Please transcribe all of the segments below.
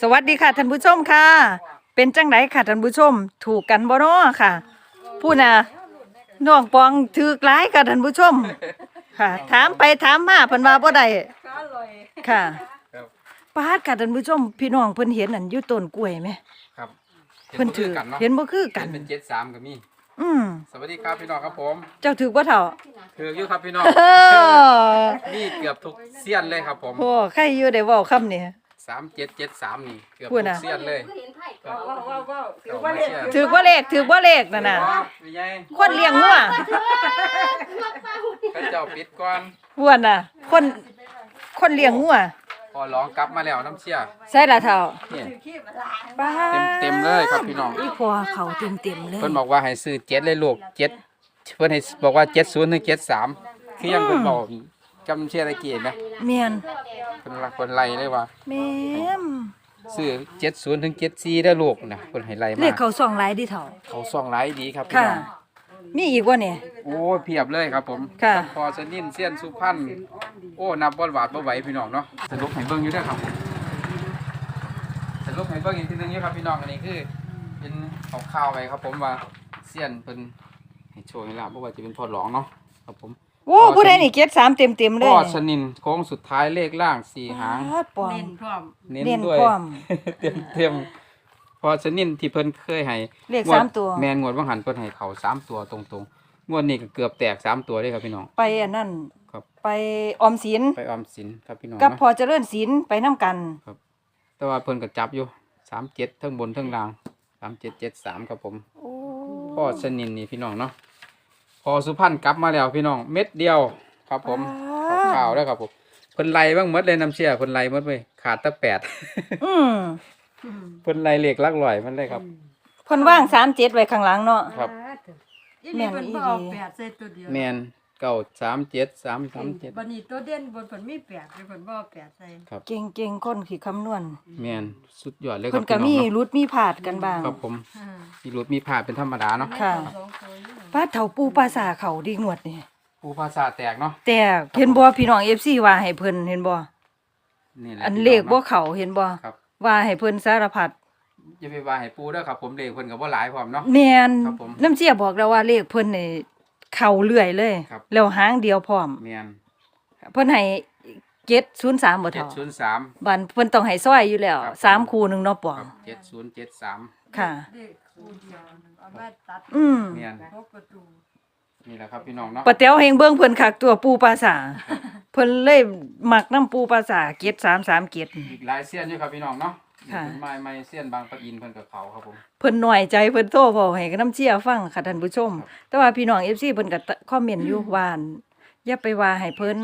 สวัสดีค่ะท่านผู้ชมค่ะ เป็นจังไดค่ะท่านผู้ชม ถูกกันบ่น้อค่ะผู้น่ะน้องปองถือกหลายค่ะท่านผู้ชม ค่ะ ถามไปถามมาเพิ่นว่าบ่ได้ค่ะครับปาดค่ะท่านผู้ชม พี่น้องเพิ่นเห็นอันอยู่ต้นกล้วยไหมครับเพิ่นถือกันเนาะเห็นบ่คือกันเห็นเป็นเจ็ดสามก็มีอืมสวัสดีครับพี่น้องครับผม เจ้าถือบ่เท่าถืออยู่ครับพี่น้องเออมีเกือบทุกเสี้ยนเลยครับผมโอ้ใครอยู่ได้เว้าคำนี้ สามเจ็ดเจ็ดสามนี่เกือบพูทุดกน่ะเสี้ยนเลยว้าวว้าวว้าวถือเอาว่ามาเล่นเชื่อถือบ่เลขถือบ่เลขนั่นน่ะมีไงคนเลี้ยงงัวพระเจ้าปิดก่อนอ้วนน่ะ คนคนเลี้ยงงัวพอร้องกลับมาแล้วน้ำเชี่ยใช่ละเท่านี่ถือขี้มาล้างป้าเต็มเต็มเลยครับพี่น้อง อีพอเขาเต็มเต็มๆเลย เพิ่นบอกว่าให้ซื้อเจ็ดเลยลูกเจ็ดเพิ่นให้บอกว่าเจ็ดศูนย์ถึงเจ็ดสามคือยังเพิ่นบอกจำเชื่อตะกี้ไหมเมียน เพิ่นรักเพิ่นไล่เลยว่าแม่มซื้อเจ็ดศูนย์ถึงเจ็ดสี่ได้อลูกนะเพิ่นให้ไล่เลมาขเขาส่องหลายดิเท่า เขาส่องไลายดีครับพี่ค่ะ น้องมีอีกว่าเนี่ย โอ้ยเพียบเลยครับผมค่ะ พอสนินเสี้ยนสุพรรณโอ้นับบ่หวาดบ่ไหวพี่น้องเนาะสรุปให้เบิ่งอยู่เด้อครับสรุปให้เบิ่งอีกทีหนึงอยู่ครับพี่น้องอันนี้คือ เป็นของข้าวๆไปครับผมว่าเสี้ยนเพิ่นให้โชว์ให้ลาบบ่ว่าจะเป็นพอหลองเนาะครับผม โอ้ผู้ใดนี่เก็ดสามเต็มเต็มๆเลพยอสนินโค้งสุดท้ายเลขล่างสี่หาง ปาดปอมเล่นพร้อมเน้นเน้นด้วยพร้อมเต็มเต็มพอสนินที่เพิ่นเคยให้เลขงวดสามตัว แมนงวดว่างหันเพิ่นให้เขาสามตัวตรงๆงวดนี้ก็เกือบแตกสามตัวเลยครับพี่น้อง ไปอันนั้นครับ ไปออมสินไปออมสินครับพี่น้องกับเนาะ พอเจริญศิลป์ไปน้ำกัน แต่ว่าเพิ่นก็จับอยู่สามเจ็ดทั้งบนทั้งล่างสามเจ็ดเจ็ดสามครับผมโอ้พ่อสนินนี่พี่น้องเนาะ พอสุพรรณกลับมาแล้วพี่น้องเม็ดเดียวครับผมปาดข่าวแล้วครับผมเพิ่นไล่บ้างหมดเลยน้ำเชื่อเพิ่นไล่หมดเลยขาดแตั้แปดอืมเพิ่นไล่เหล็กลักลอยมันเลยครับ เพิ่นว่างสามเจ็ดไว้ข้างหลังเนาะ ครับ ยี่นี่เป็นบ่เอาแปดใส่ตัวเดียว แมน เก้าสามเจ็ดสามสามเจ็ดบันนี้ตัวเด่นบนผลมีแปดเป็นผลบ่เอาแปดใส่เก่งเก่งๆคนขี่คำนวณแมนสุดยอดเลยคเพิ่รันบก็พี่มีน้องเนาะรุดมีผาดกันบ้าง ครับผมอ่ามีรถมีผ่าเป็นธรรมดาเนาะค่ะ สองตัวอยู่ป้าดเฒ่าปูปลาสาเขาดีงวดนี่ภูภาษาแตกเนาะแต่เห็นบ่พี่น้อง FC ว่าให้เพิ่นเห็นบ่นี่แหละอันพี่เลขงบ่นาะเขาเห็นบ่ครับว่าให้เพิ่นสารพัดอย่าไปว่าให้ปูเด้อครับผมเลขเพิ่นก็บ่หลายพร้อมเนาะ แม่นครับผม น้ำเสียบอกแล้วว่าเลขเพิ่นนี่ เข้าเรื่อยเลย ครับ แล้วหางเดียวพร้อมแม่นเพิ่นให้703บ่เท่า703บันเพิ่นต้องให้ซอยอยู่แล้วครับ สามคู่หนึงเนาะปอคงรับ7073ค่ะเลขคู่เดียวเอามาตัดอืมแม่นหกประตูนี่แหละครับพี่น้องเนาะปะเตียวเฮงเบิ่งเพิ่นคักตัวปูปลาสาเพิ่นเลยมักน้ำปูปลาสา7337อีกหลายเสี้ยนอยู่ครับพี่น้องเนาะ ค่ะเป็นไม้ไม้เสี้ยนบางปะอินเพิ่นกับเขาครับผม เพิ่นน้อยใจเพิ่นโทรเว้าให้กับน้ำเชี่ยฟังค่ะท่านผู้ชม แต่ว่าพี่น้อง FC เพิ่นก็ตะคอมเมนต์อยู่ว่าอั่นอย่าไปว่าให้เพิ่น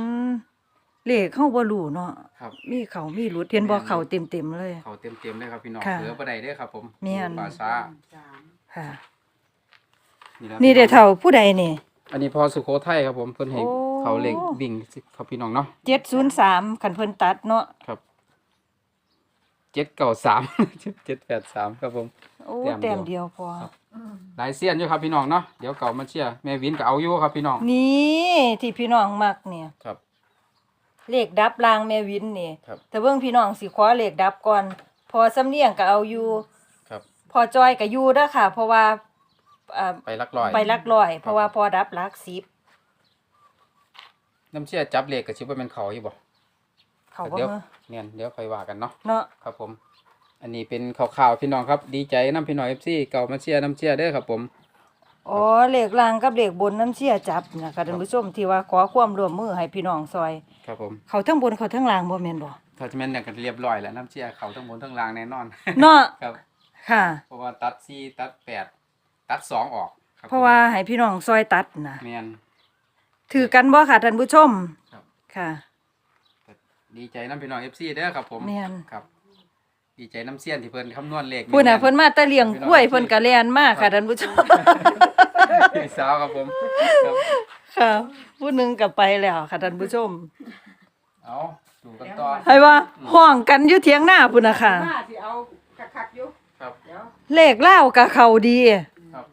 เลขเฮาบ่รู้เนาะครับ มีเขามีหลุดเห็นบ่เขาเต็มๆเลย เขาเต็มๆเลยครับพี่น้องค่ะเหลือบ่ได้เด้อครับผมแม่นปลาซาสามค่ะนี่แหละนี่เด้อเฒ่าผู้ใดนี่ อันนี้พอสุโขทัยครับผมเพิ่นให้โอ้ เขาเหล็กวิ่งสิครับพี่น้องเนาะ 703คันเพิ่นตัดเนาะครับ 793 783ครับผม โอ้แต้แต้มมเดีเดียยววพอหลายเสี้ยนอยู่ครับพี่น้องเนาะเดี๋ยวเก่ามาเชียร์แม่วินก็เอาอยู่ครับพี่น้องนี่ที่พี่น้องมักเนี่ยครับ เลขดับลางแม่วินนี่ครับ แต่เบิ่งพี่น้องสิขอเลขดับก่อน พอสำเนียงก็เอาอยู่ครับ พอจอยก็อยู่เด้อค่ะ เพราะว่าอ่าไปลักลอยไปหลักร้อย เพราะว่าพอดับหลักสิบน้ำเชียร์จับเหล็กกับชิบว่าเป็นเขาอยู่บ่ เขาบ่เดี๋ยวเนอะเนี่ยเดี๋ยวค่อยว่ากันเนาะเนาะครับผม อันนี้เป็นข่าวๆพี่น้องครับ ดีใจน้ำพี่น้องเอฟซีเก่ามาเชียร์น้ำเชียร์เด้อครับผม อ๋อเลขล่างกับเลขบนน้ำเชี่ยจับนะคะท่านผู้ชมที่ว่าขอความร่วมมือให้พี่น้องซอย ครับผมเขาทั้งบนเขาทั้งล่างบ่แม่นบ่ถ้าจะแม่นอย่างกันเรียบร้อยแล้วน้ำเชียร์เขาทั้งบนทั้งล่างแน่นอน เนาะครับ ค่ะ เพราะว่าตัดสี่ตัดแปดตัดสองออกคบเพราะว่าให้พี่น้องซอยตัดนะแมนถือกันบ่ค่ะท่านผู้ชมครับ ค่ะ ดีใจน้ำพี่น้องเอฟซีเด้อครับผมแม่น ครับ ดีใจน้ำเสี้ยนที่เพิ่นคำนวณเลขพูดน่ะแม่เพิ่นมาแตะเลียงกล้วยเพิ่นก็แล่นมาค่ะท่านผู้ชม พี่สาวครับผมครับค่ะผู้หนึงก็ไปแล้วค่ะท่านผู้ชมเอาดูกันต่อให้ว่าห้องกันอยู่เถียงหน้าพุ่นน่ะค่ะ มาสิเอาคักๆอยู่ครับ เดี๋ยวเลขเล่าวกับเขาดี ครับ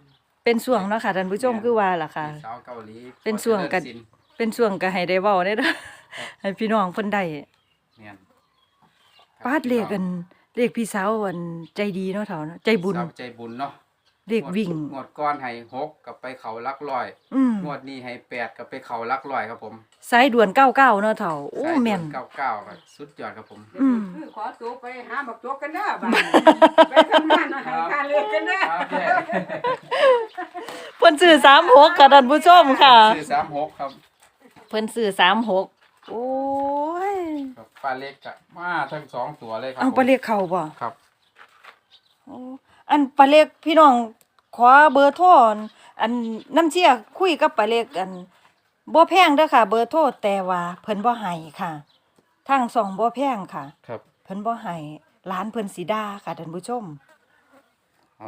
เป็นส่วงเนาะค่ะท่านผู้ชมคือว่าล่ะค่ะ พี่สาวเกาหลีเป็นช่วงกันขอเจริญศิลป์เป็นส่วงก็ให้ได้เว้าได้เด้อ ให้พี่น้องเพิ่นได้แม่นปาดเลขกันเลขพี่สาวอันใจดีเนาะเฒ่าเนาะใจบุญ สาวใจบุญเนาะเลขวิ่ง งวดก้อนให้หกกับไปเขาลักลอยอืมงวดนี้ให้แปดกับไปเขาลักลอยครับผมสายด่วน99เนาะเฒ่าโอ้สายแม่น เก้าเก้าครับสุดยอดครับผม อืม คือขอตัวไปหาบักโจกกันเด้อบ้านไปทำงานมาให้ค่าเล็กกันเด้อครับแย่เพิ่นซื้อ36ค่ะท่านผู้ชมค่ะ ซื้อสามหกครับ เพิ่นซื้อ36 โอ้ยครับปลาเล็กอะมาทั้งสองตัวเลยครับเอาผมปลาเล็กเข้าบ่ครับโอ้อันปลาเล็กพี่น้องขอเบอร์โทรอันอันน้ำเชี่ยคุยกับปลาเล็กอันบ่แพงเด้อค่ะ เบอร์โทรแต่ว่าเพิ่นบ่ให้ค่ะทางสองบ่แพงค่ะ ครับเพิ่นบ่ให้ร้านเพิ่นสิด่าค่ะท่านผู้ชม เอา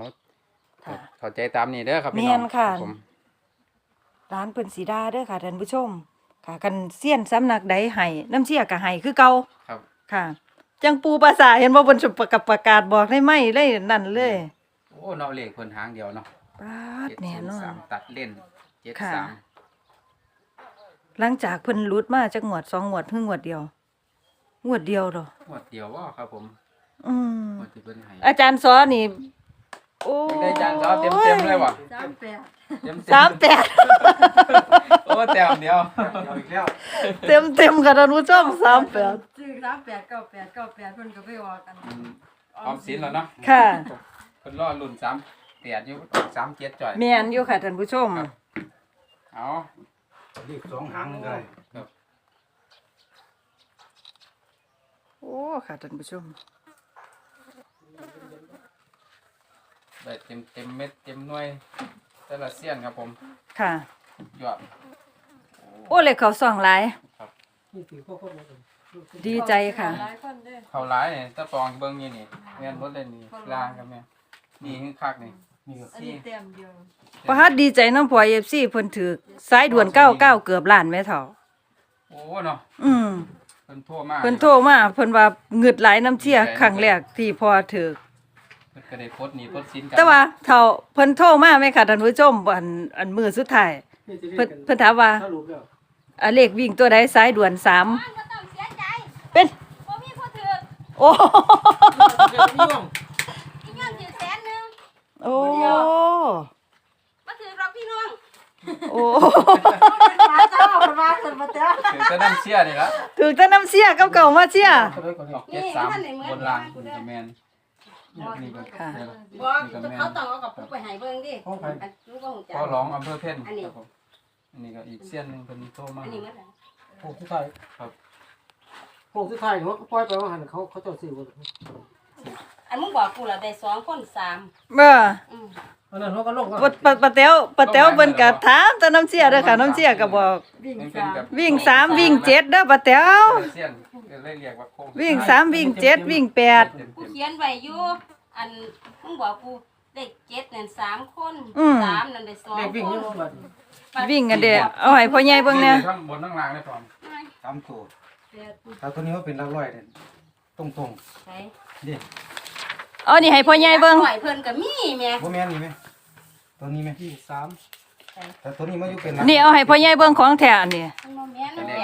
ค่ะ เข้าใจตามนี้เด้อครับพี่แม่น้องนค่ะ รับผม ร้านเพิ่นสิด่าเด้อค่ะท่านผู้ชม ค่ะกันเซียนสำนักใดให้น้ำเชี่ยก็ให้คือเก่าครับ ค่ะ จังปูภาษาเห็นบ่เพิ่นสิประกาศประกาศบอกได้ไหมเลยนั่นเลยโอ้เนาะเลขเพิ่นหางเดียวเนาะปาดเจ็ดแน่ศูนนอย์สานมตัดเล่นเจ็ดค่ะ สามหลังจากเพิ่นหลุดมาจักงวดสองงวดเพิ่งงวดเดียวงวดเดียวดอกงวดเดียวว่าครับผมอืมงวดที่เพิ่นให้อาจารย์สอนี่ โอ้ ได้จานซอเต็มเต็มๆเลยว่ะ สามแปด เต็มสามแปดโอ้แต้มเดียวเต็มเต็มค่ะท่านผู้ชมสามแปดซื้อสามแปดเก้าแปดเก้าแปดเพิ่นก็ไปออกกันอืมออมสินแล้วเนาะค่ะเพิ่นรอรุ่นสามแปดอยู่สามเจ็ดจ่อย แม่นอยู่ค่ะท่านผู้ชม ครับ เอาเลขสองหางนึงก็ได้ครับโอ้ค่ะท่านผู้ชม ได้เต็มเต็มเม็ดเต็มหน่วย แต่ละเสี้ยนครับผมค่ะ ยอดโอ้เลยเขาส่องหลายครับดีใจค่ะ หลายคนเด้อเขาหลายนี่ตะปองเบิ่งอยู่นี่แม่นบ่เล่นนี่ลางครับแม่นี่คือคักนี่นี่ก็อันซี่นี้เต็มเดียวประฮัดดีใจน้ำพลอย FC เพิ่นถือสายด่วน99เกือบล้านแม่เฒ่าโอ้เนาะอืม เพิ่นโทรมาเพิ่นโทรมาเพิ่นว่าเงึดหลายน้ำเชี่ยครั้งแรกที่พอถือเพิ่นก็ได้พดหนี่พดสินกันแต่ว่าเท่าเพิ่นโทรมาไหมค่ะท่านผู้ชมอันอันมือสุดท้ายเพิ่นเพิ่นถามว่าอะเลขวิ่งตัวใดสายด่วนสามบ่ต้องเสียใจเป็นบ่มีผู้ถือโอ้อีกอย่างถือแสนหนึงโอ้มาถือรอกพี่น้องโอ้มาเจ้าคนมาคนมาเจ้าถึงจะน้ำเสียนี่ละถึงแต่น้ำเสียกับเก่ามาเสียออกเจ็ดสามบนล่างคุณกับแม่น นี่ก็ค่ะนี่บ่ก็แม่นเขาต้องเอากับผู้ไปให้เบิ่งดิอันรู้บ่ฮู้จักพ่อร้องอำเภอเพ่นอันนี้ครับผมอันนี้ก็อีกเสี้ยนหนึงเพิ่นโทรมาอันนี้มันอะไรโค้งสุดท้ายครับโค้งสุดท้ายเขาก็ปล่อยไปว่าหันเขาเขาเจ้าสื่อว่าอันมึงบอกกูละได้สองคนสามเบ้ออืมอันนั้นเขาก็ลงปะปะปะเตียวปะเตียวเพิ่นก็ถามแต่น้ำเสียเด้อค่ะ น้ำเสียก็บอก วิ่งยังเป็นสามแบบวิ่งสามวิ่งเจ็ดเด้อปะเตียวเสี้ยนก็ เลยเรียกว่าโค้งวิ่งสามวิ่งเจ็ดวิ่งแปดเต็มกูๆเขียนไว้อยู่อันมึงบอกกูได้เจ็ดนั่นสามคนอืมสามนั่นได้สองเด็กวิ่งคนี่นมันแบบวิ่งกันเด้อเอาให้พ่อใหญ่เบิ่งแหน่ทั้งบนทั้งล่างเลยพร้อมสามตัวแปดถ้าตัวนี้ว่าเป็นหลักร้อยเนี่ยตรงตรงใช่ๆนี่เอานี่ให้พ่อใหญ่เบิ่งปล่อยเพิ่นก็มีแม่บ่แม่นนี่ไหมตัวนี้ไหมวิ่งสามแต่ตัวนี้มันอยู่เป็นหลักนี่เอาให้พ่อใหญ่เบิ่งของแท้อันนี้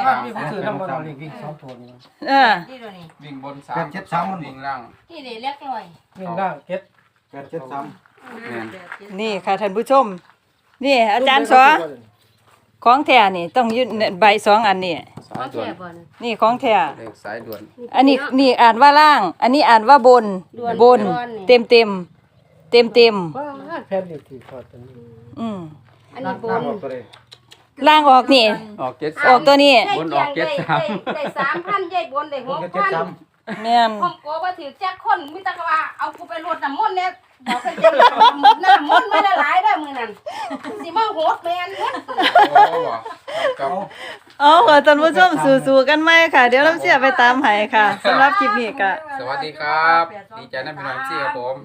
มันบ่แม่นมันแปแปดดมีผู้สื่อนำมาเราเรียกวิ่งสองตัวนี่เออ นี่ตัวนี้วิ่งบนสามวิ่งล่าง นี่ได้เรียกร้อยวิ่งล่างเก็ตแปดเจ็ดสามแม่นแปดเจ็ดนี่ค่ะท่านผู้ชม นี่ อาจารย์สอของแท้นี่ต้องอยืนใบสองอันนี่สายด่วนนี่ของแท้เลขสายด่วนอันนี้นี่อ่านว่าล่าง อันนี้อ่านว่าบนบน เต็มเต็มเต็มเต็มว่าแผ่นเด็กที่ทอดตัวนี้ๆอืมอันนี้บน้ำอนอกตัวเลยล่างออกนี่ ออกเจ็ดออกตัวนี้บนออกเจ็ดสาม ได้สามพันยายบนได้หตัวกก็เจ็ดพันสามแม่นผมกลัวว่าถือแจ็คคนมิตรกว่าเอากูไปรดน้ำมนต์เนี่ยบอกไปเจ็บน้ำมนต์ไม่ได้หลายได้อมือนั่นสิมาโหดแมนเบิดโอ้ว่ะครับ เอาค่ะท่านผู้ชมสู้ๆกันไหมค่ะ เดี๋ยวน้ำเสียไปตามให้ค่ะสำหรับคลิปนี้ก็ สวัสดีครับ ดีใจนะพี่น้องที่ครับผม